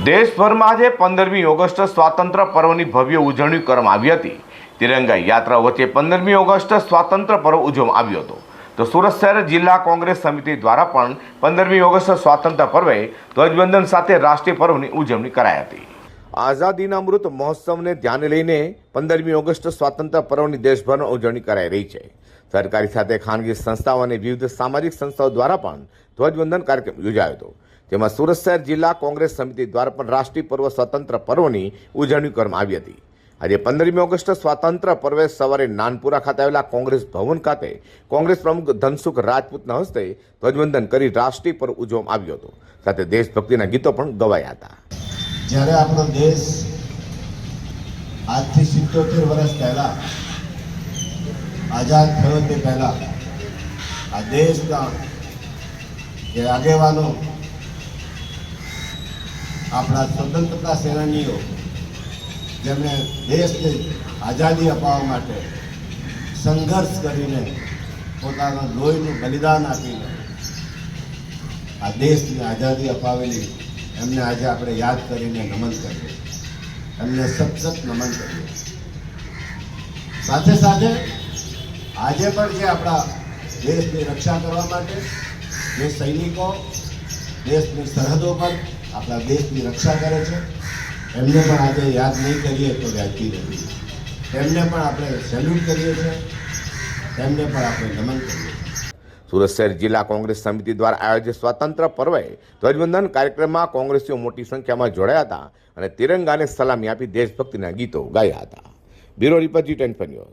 દેશભરમાં આજે પંદરમી ઓગસ્ટ સ્વાતંત્ર્ય પર્વની ભવ્ય ઉજવણી કરવામાં આવી હતી. તિરંગા યાત્રા વચ્ચે પંદરમી ઓગસ્ટ સ્વાતંત્ર્ય પર્વ ઉજવવામાં આવ્યો હતો. તો સુરત શહેર જિલ્લા કોંગ્રેસ સમિતિ દ્વારા પણ પંદરમી ઓગસ્ટ સ્વાતંત્ર્ય પર્વે ધ્વજવંદન સાથે રાષ્ટ્રીય પર્વની ઉજવણી કરાઈ હતી. આઝાદીના અમૃત મહોત્સવને ધ્યાને લઈને પંદરમી ઓગસ્ટ સ્વાતંત્ર્ય પર્વની દેશભરમાં ઉજવણી કરાઈ રહી છે. સરકારી સાથે ખાનગી સંસ્થાઓ અને વિવિધ સામાજિક સંસ્થાઓ દ્વારા પણ ધ્વજવંદન કાર્યક્રમ યોજાયો હતો. જેમાં સુરત શહેર જિલ્લા કોંગ્રેસ સમિતિ દ્વારા પણ રાષ્ટ્રીય પર્વ સ્વતંત્ર પર્વની ઉજવણી કરવામાં આવી હતી. આજે પંદરમી ઓગસ્ટ સ્વાતંત્ર્ય પર્વે સવારે નાનપુરા ખાતે આવેલા કોંગ્રેસ ભવન ખાતે કોંગ્રેસ પ્રમુખ ધનસુખ રાજપૂતના હસ્તે ધ્વજવંદન કરી રાષ્ટ્રીય પર્વ ઉજવવામાં આવ્યો હતો. સાથે દેશભક્તિના ગીતો પણ ગવાયા હતા. જ્યારે આપણો દેશ આજથી સિત્તોતેર વર્ષ પહેલા આઝાદ થયો તે પહેલા આ દેશના આગેવાનો આપણા સ્વતંત્રતા સેનાનીઓ જેમણે દેશને આઝાદી અપાવવા માટે સંઘર્ષ કરીને પોતાના લોહીનું બલિદાન આપીને આ દેશને આઝાદી અપાવેલી, એમને આજે આપણે યાદ કરીને નમન કરીએ. એમને સતત નમન કરીએ. સાથે સાથે આજે પણ જે આપણા દેશની રક્ષા કરવા માટે જે સૈનિકો, દેશની સરહદો પર આપણા દેશની રક્ષા કરે છે. એમને પણ આજે યાદ નહીં કરીએ તો વ્યાજબી નથી. તેમને પણ આપણે સેલ્યુટ કરીએ છીએ. તેમને પણ આપણે નમન કરીએ સુરત શહેર જિલ્લા કોંગ્રેસ સમિતિ દ્વારા આયોજિત સ્વાતંત્ર્ય પર્વે ધ્વજવંદન કાર્યક્રમમાં કોંગ્રેસીઓ મોટી સંખ્યામાં જોડાયા હતા અને તિરંગાને સલામી આપી દેશભક્તિના ગીતો ગાયા હતા. Bureau report G ten news